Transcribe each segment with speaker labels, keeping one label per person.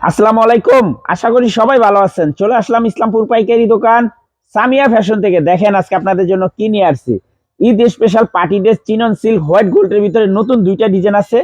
Speaker 1: আসসালামু আলাইকুম। আশা করি সবাই ভালো আছেন। চলে আসলাম ইসলামপুর পাইকারি দোকান সামিয়া ফ্যাশন থেকে। দেখেন, আজকে আপনাদের জন্য কি নিয়ে আসছি? Eid special party dress, chinon silk, white গোল্ডের ভিতরে নতুন দুইটা ডিজাইন আছে।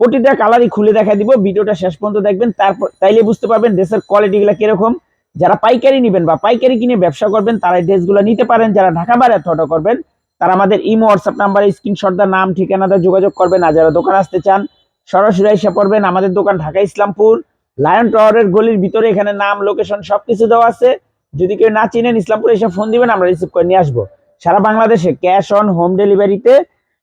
Speaker 1: প্রতিটা কালারই খুলে দেখা দিব। ভিডিওটা শেষ পর্যন্ত দেখবেন। তারপর তাইলে বুঝতে পারবেন ড্রেসের কোয়ালিটিগুলো কীরকম। যারা পাইকারি নেবেন বা পাইকারি কিনে ব্যবসা করবেন, তারা এই ড্রেসগুলো নিতে পারেন। যারা ঢাকা বাইরে ফটো করবেন, তারা আমাদের ইমো হোয়াটসঅ্যাপ নাম্বারে স্ক্রিনশটদার নাম ঠিকানাটা যোগাযোগ করবেন। আর যারা দোকান আসতে চান, সরাসরি এসে পড়বেন। আমাদের দোকান ঢাকা ইসলামপুর। লায়ন টাওয়ারের গলির ভিতরে এখানে নাম লোকেশন সবকিছু দেওয়া আছে। যদি কেউ না চিনেন, ইসলামপুরে এসে ফোন দিবেন, আমরা রিসিভ করে নিয়ে আসব। সারা বাংলাদেশে ক্যাশ অন হোম ডেলিভারিতে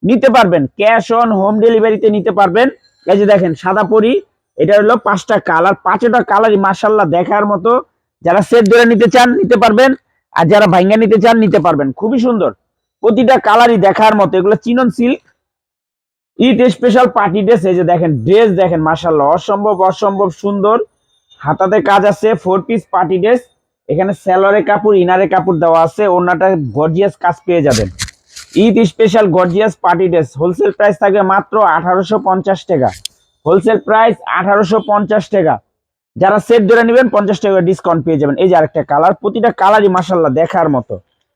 Speaker 1: নিতে পারবেন। ক্যাশ অন হোম ডেলিভারিতে নিতে পারবেন। এই যে দেখেন, সাদা পরি, এটা হলো পাঁচটা কালার। পাঁচটা কালারই মার্শাল্লাহ দেখার মতো। যারা সেট ধরে নিতে চান, নিতে পারবেন। আর যারা ভাঙ্গা নিতে চান, নিতে পারবেন। খুবই সুন্দর। প্রতিটা কালারই দেখার মতো। এগুলো chinon silk Eid special party dress এই যে দেখেন ড্রেস দেখেন মার্শাল্লাহ অসম্ভব অসম্ভব সুন্দর। হাতাতে কাজ আছে ফোর পিস পার্টি ড্রেস এখানে স্যালোয়ারে কাপড় ইনারে কাপড় দেওয়া আছে ওনাটা গর্জিয়াস কাজ পেয়ে যাবেন। Eid special gorgeous party dress wholesale price থাকবে মাত্র আঠারোশো পঞ্চাশ টাকা। হোলসেল প্রাইস আঠারোশো পঞ্চাশ টাকা। যারা সেট ধরে নেবেন, পঞ্চাশ টাকা ডিসকাউন্ট পেয়ে যাবেন। এই যে আরেকটা কালার প্রতিটা কালারই মাসাল্লাহ দেখার মতো।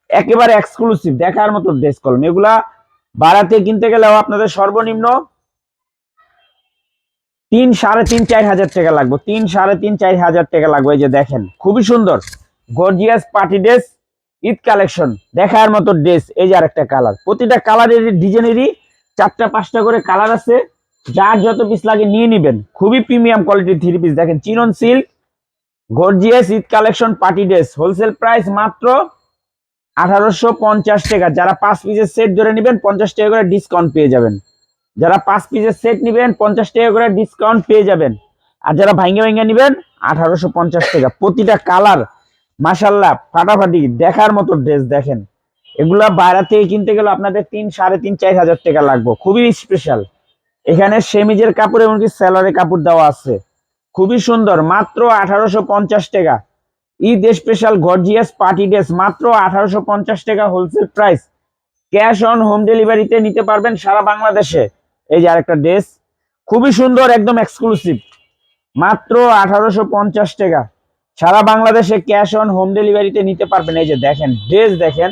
Speaker 1: একেবারে এক্সক্লুসিভ দেখার মতো ড্রেস কলম এগুলা বাড়াতে কিনতে গেলেও আপনাদের সর্বনিম্ন তিন সাড়ে তিন, চার হাজার টাকা লাগবে। তিন সাড়ে তিন, চার হাজার টাকা লাগবে। এই যে দেখেন, খুবই সুন্দর। Gorgeous party dress Eid collection দেখার মতো ড্রেস এই যে আরেকটা কালার প্রতিটা কালারের ডিজাইনেরই চারটা, পাঁচটা করে কালার আছে। যার যত পিস লাগে নিয়ে নিবেন। খুবই প্রিমিয়াম কোয়ালিটির থ্রি পিস দেখেন chinon silk gorgeous Eid collection party dress wholesale price মাত্র আঠারোশো পঞ্চাশ টাকা। যারা পাঁচ পিসের সেট ধরে নেবেন, পঞ্চাশ টাকা করে ডিসকাউন্ট পেয়ে যাবেন। যারা পাঁচ পিসের সেট নেবেন, পঞ্চাশ টাকা করে ডিসকাউন্ট পেয়ে যাবেন। আর যারা ভাঙ্গে ভাঙ্গে নেবেন, আঠারোশো পঞ্চাশ টাকা। প্রতিটা কালার মাসাল্লাহ ফাটাফাটি, দেখার মতো ড্রেস দেখেন। এগুলা বাইরে থেকে কিনতে গেলে আপনাদের তিন, সাড়ে তিন, চার হাজার টাকা লাগবে। খুবই স্পেশাল এখানে সেমিজের কাপড় এমনকি স্যালোয়ারের কাপড় দেওয়া আছে। খুবই সুন্দর, মাত্র আঠারোশো পঞ্চাশ টাকা। Eid special gorgeous party dress মাত্র আঠারোশো পঞ্চাশ টাকা wholesale price cash on home ডেলিভারিতে নিতে পারবেন সারা বাংলাদেশে। এই যে আরেকটা ড্রেস খুবই সুন্দর, একদম এক্সক্লুসিভ মাত্র আঠারোশো পঞ্চাশ টাকা। সারা বাংলাদেশে ক্যাশ অন হোম ডেলিভারিতে নিতে পারবেন। এই যে দেখেন ড্রেস দেখেন,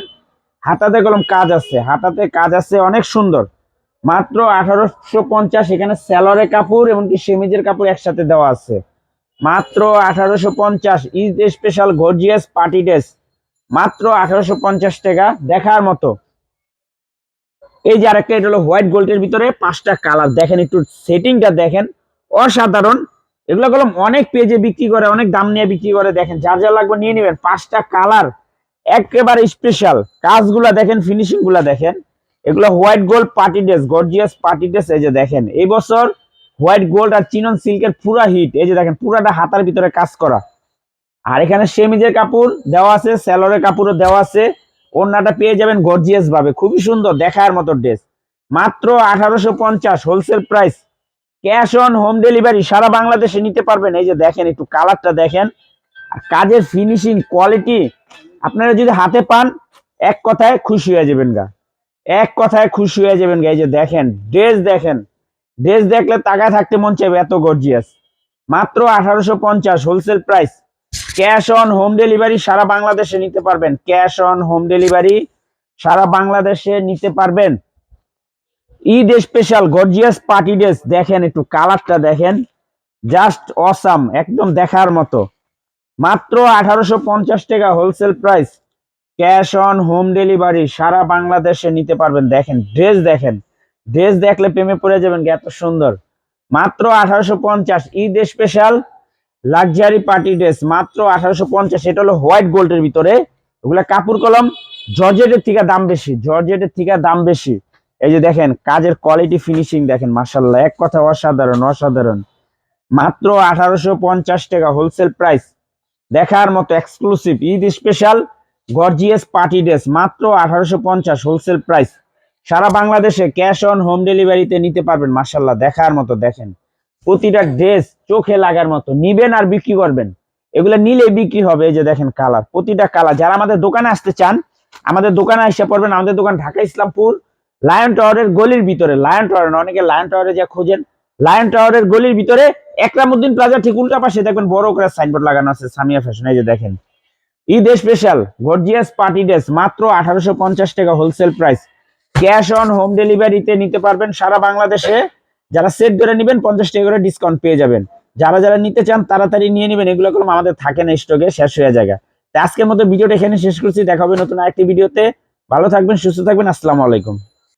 Speaker 1: হাতাতে কলম কাজ আছে, হাতাতে কাজ আছে, অনেক সুন্দর। মাত্র আঠারোশো পঞ্চাশ, এখানে স্যালোয়ারের কাপড় এমনকি সেমিজের কাপড় একসাথে দেওয়া আছে। মাত্র আঠারোশো পঞ্চাশ Eid special gorgeous party dress মাত্র আঠারোশো পঞ্চাশ টাকা দেখার মতো। এই যে আরেকটা, এটা হলো হোয়াইট গোল্ডের ভিতরে পাঁচটা কালার দেখেন একটু সেটিংটা দেখেন। অসাধারণ। এগুলো কলম অনেক পেজে বিক্রি করে, অনেক দাম নিয়ে বিক্রি করে। দেখেন, যার যা লাগবে নিয়ে নেবেন। পাঁচটা কালার একেবারে স্পেশাল কাজগুলা দেখেন ফিনিশিংগুলা দেখেন। এগুলো white gold party dress gorgeous party dress এই যে দেখেন। এই বছর হোয়াইট গোল্ড আর চিনন সিল্কের পুরা হিট। এই যে দেখেন, পুরাটা হাতার ভিতরে কাজ করা। আর এখানে সেমিজের কাপড় দেওয়া আছে, স্যালোরের কাপড়ও দেওয়া আছে। ওড়নাটা পেয়ে যাবেন গর্জিয়াস ভাবে। খুবই সুন্দর, দেখার মতো ড্রেস। মাত্র আঠারোশো পঞ্চাশ wholesale price cash on home delivery সারা বাংলাদেশে নিতে পারবেন। এই যে দেখেন, একটু কালারটা দেখেন। আর কাজের ফিনিশিং কোয়ালিটি আপনারা যদি হাতে পান, এক কথায় খুশি হয়ে যাবেন গা। এক কথায় খুশি হয়ে যাবেন গা। এই যে দেখেন ড্রেস দেখেন। ড্রেস দেখলে তাকায় থাকতে মন চাইবে, এত গর্জিয়াস মাত্র আঠারোশো পঞ্চাশ wholesale price cash on home delivery সারা বাংলাদেশে নিতে পারবেন। ক্যাশ অন হোম ডেলিভারি সারা বাংলাদেশে নিতে পারবেন। Eid special gorgeous party dress দেখেন একটু কালারটা দেখেন। জাস্ট অসাম একদম দেখার মতো। মাত্র আঠারোশো পঞ্চাশ টাকা wholesale price cash on home delivery সারা বাংলাদেশে নিতে পারবেন। দেখেন ড্রেস দেখেন। ড্রেস দেখলে প্রেমে পড়ে যাবেন এত সুন্দর। মাত্র আঠারোশো পঞ্চাশ, Eid special luxury party dress মাত্র আঠারোশো পঞ্চাশ এটা হলো হোয়াইট গোল্ডের ভিতরে। ওগুলা কাপড় কলম, জর্জেটের থেকে দাম বেশি, জর্জেটের থেকে দাম বেশি। এই যে দেখেন, কাজের কোয়ালিটি ফিনিশিং দেখেন মার্শাল্লাহ এক কথা অসাধারণ অসাধারণ। মাত্র আঠারোশো পঞ্চাশ টাকা হোলসেল প্রাইস দেখার মতো exclusive Eid special gorgeous party dress মাত্র আঠারোশো পঞ্চাশ হোলসেল প্রাইস সারা বাংলাদেশে ক্যাশ অন হোম ডেলিভারিতে নিতে পারবেন মার্শাল্লাহ দেখার মতো দেখেন। প্রতিটা ড্রেস চোখে লাগার মতো, নিবেন আর বিক্রি করবেন। এগুলো নিলে বিক্রি হবে যে দেখেন কালার, প্রতিটা কালার। যারা আমাদের দোকানে আসতে চান, আমাদের দোকানে এসে পড়বেন, আমাদের দোকান ঢাকা ইসলামপুর, লায়ন টাওয়ারের গলির ভিতরে। লায়ন টাওয়ার অনেকে লায়ন টাওয়ারে যা খোঁজেন, লায়ন টাওয়ারের গলির ভিতরে, একরামুদ্দিন প্লাজা ঠিক উল্টা পাশে দেখবেন বড় করে সাইনবোর্ড লাগানো আছে, সামিয়া ফ্যাশন এই যে দেখেন। Eid special gorgeous party dress মাত্র আঠারোশো পঞ্চাশ টাকা wholesale price cash on home ডেলিভারিতে নিতে পারবেন সারা বাংলাদেশে। যারা সেট ধরে নেবেন, পঞ্চাশ টাকা করে ডিসকাউন্ট পেয়ে যাবেন। যারা যারা নিতে চান, তাড়াতাড়ি নিয়ে নেবেন। এগুলো কোনো আমাদের থাকে না স্টকে শেষ হয়ে জায়গা তা আজকের মতো ভিডিওটা এখানে শেষ করছি। দেখা হবে নতুন আরেকটি ভিডিওতে। ভালো থাকবেন, সুস্থ থাকবেন। আসসালামু আলাইকুম।